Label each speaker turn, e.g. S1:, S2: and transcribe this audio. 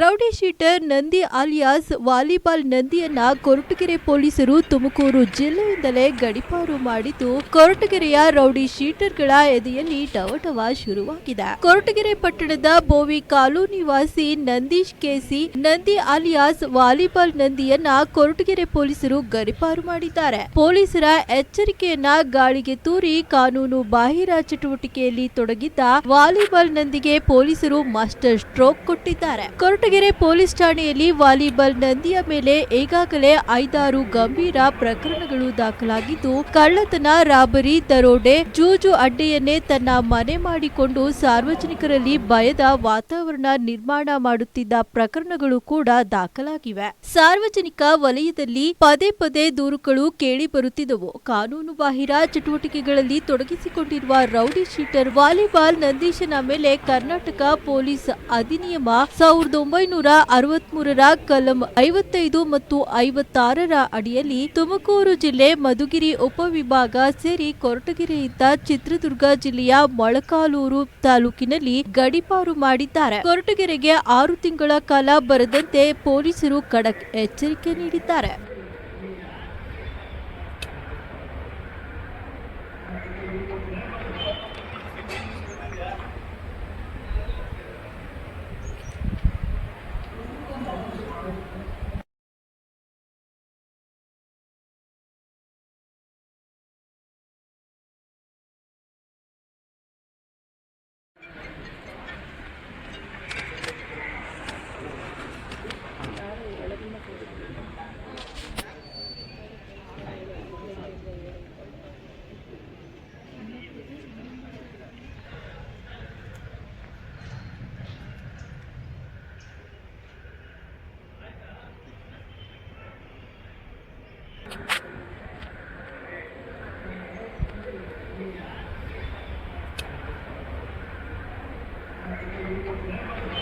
S1: Rowdy sheeter Nandi alias volleyball ನಂದಿಯನ್ನ Koratagere ಪೊಲೀಸರು ತುಮಕೂರು ಜಿಲ್ಲೆಯಿಂದಲೇ ಗಡಿಪಾರು ಮಾಡಿದ್ದು, ಕೊರಟಗೆರೆಯ ರೌಡಿ ಶೀಟರ್ಗಳ ಎದೆಯಲ್ಲಿ ಟವಟವ ಶುರುವಾಗಿದೆ. ಕೊರಟಗೆರೆ ಪಟ್ಟಣದ ಬೋವಿ ಕಾಲು ನಿವಾಸಿ Nandeesh KC, Nandi alias volleyball ನಂದಿಯನ್ನ Koratagere ಪೊಲೀಸರು ಗಡಿಪಾರು ಮಾಡಿದ್ದಾರೆ. ಪೊಲೀಸರ ಎಚ್ಚರಿಕೆಯನ್ನ ಗಾಳಿಗೆ ತೂರಿ ಕಾನೂನು ಬಾಹಿರ ಚಟುವಟಿಕೆಯಲ್ಲಿ ತೊಡಗಿದ್ದ ವಾಲಿಬಾಲ್ ನಂದಿಗೆ ಪೊಲೀಸರು ಮಾಸ್ಟರ್ ಸ್ಟ್ರೋಕ್ ಕೊಟ್ಟಿದ್ದಾರೆ. ಕೊರಟಗೆರೆ ಪೊಲೀಸ್ ಠಾಣೆಯಲ್ಲಿ ವಾಲಿಬಾಲ್ ನಂದಿಯ ಮೇಲೆ ಈಗಾಗಲೇ ಐದಾರು ಗಂಭೀರ ಪ್ರಕರಣಗಳು ದಾಖಲಾಗಿದ್ದು, ಕಳ್ಳತನ, ರಾಬರಿ, ದರೋಡೆ, ಜೂಜು ಅಡ್ಡೆಯನ್ನೇ ತನ್ನ ಮನೆ ಮಾಡಿಕೊಂಡು ಸಾರ್ವಜನಿಕರಲ್ಲಿ ಭಯದ ವಾತಾವರಣ ನಿರ್ಮಾಣ ಮಾಡುತ್ತಿದ್ದ ಪ್ರಕರಣಗಳು ಕೂಡ ದಾಖಲಾಗಿವೆ. ಸಾರ್ವಜನಿಕ ವಲಯದಲ್ಲಿ ಪದೇ ಪದೇ ದೂರುಗಳು ಕೇಳಿ ಬರುತ್ತಿದ್ದವು. ಕಾನೂನು ಬಾಹಿರ ಚಟುವಟಿಕೆಗಳಲ್ಲಿ ತೊಡಗಿಸಿಕೊಂಡಿರುವ ರೌಡಿ ಶೀಟರ್ ವಾಲಿಬಾಲ್ ನಂದೀಶನ ಮೇಲೆ ಕರ್ನಾಟಕ ಪೊಲೀಸ್ ಅಧಿನಿಯಮ ಸಾವಿರದ ಒಂಬೈನೂರ ಅರವತ್ಮೂರರ ಕಲಂ ಐವತ್ತೈದು ಮತ್ತು ಐವತ್ತಾರರ ಅಡಿಯಲ್ಲಿ ತುಮಕೂರು ಜಿಲ್ಲೆ ಮಧುಗಿರಿ ಉಪವಿಭಾಗ ಸೇರಿ ಕೊರಟಗೆರೆಯಿಂದ ಚಿತ್ರದುರ್ಗ ಜಿಲ್ಲೆಯ ಮೊಳಕಾಲೂರು ತಾಲೂಕಿನಲ್ಲಿ ಗಡಿಪಾರು ಮಾಡಿದ್ದಾರೆ. ಕೊರಟಗೆರೆಗೆ ಆರು ತಿಂಗಳ ಕಾಲ ಬರದಂತೆ ಪೊಲೀಸರು ಖಡಕ್ ಎಚ್ಚರಿಕೆ ನೀಡಿದ್ದಾರೆ. Thank you.